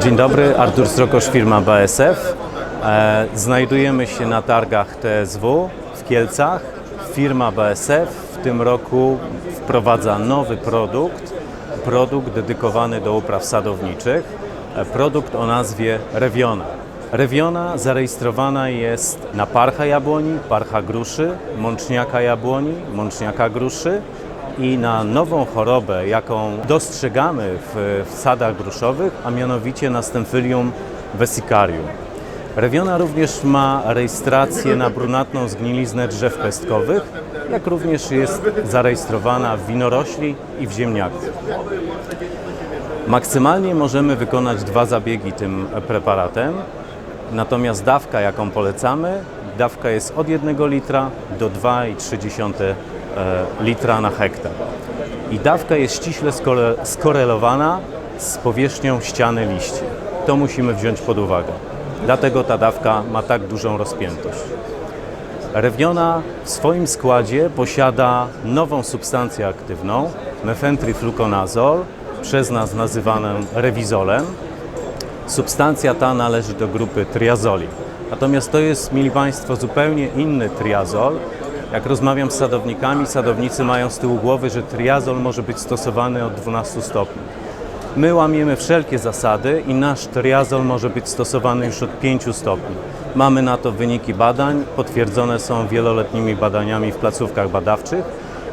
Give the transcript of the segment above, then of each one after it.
Dzień dobry, Artur Strokosz, firma BSF. E, Znajdujemy się na targach TSW w Kielcach. Firma BSF w tym roku wprowadza nowy produkt, produkt dedykowany do upraw sadowniczych, e, produkt o nazwie Reviona. Reviona zarejestrowana jest na parcha jabłoni, parcha gruszy, mączniaka jabłoni, mączniaka gruszy i na nową chorobę, jaką dostrzegamy w, w sadach gruszowych, a mianowicie na vesicarium. Rewiona również ma rejestrację na brunatną zgniliznę drzew pestkowych, jak również jest zarejestrowana w winorośli i w ziemniaku. Maksymalnie możemy wykonać dwa zabiegi tym preparatem, natomiast dawka, jaką polecamy, dawka jest od 1 litra do 2,3 e, litra na hektar. I dawka jest ściśle skore- skorelowana z powierzchnią ściany liści. To musimy wziąć pod uwagę. Dlatego ta dawka ma tak dużą rozpiętość. Rewiona w swoim składzie posiada nową substancję aktywną, mefentrifluconazol, przez nas nazywaną rewizolem. Substancja ta należy do grupy triazoli. Natomiast to jest, mili Państwo, zupełnie inny triazol. Jak rozmawiam z sadownikami, sadownicy mają z tyłu głowy, że triazol może być stosowany od 12 stopni. My łamiemy wszelkie zasady i nasz triazol może być stosowany już od 5 stopni. Mamy na to wyniki badań, potwierdzone są wieloletnimi badaniami w placówkach badawczych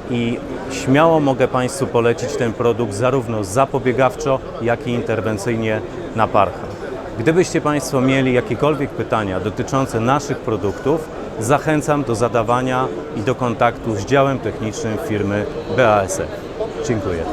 i śmiało mogę Państwu polecić ten produkt zarówno zapobiegawczo, jak i interwencyjnie na parcha. Gdybyście Państwo mieli jakiekolwiek pytania dotyczące naszych produktów, zachęcam do zadawania i do kontaktu z działem technicznym firmy BASF. Dziękuję.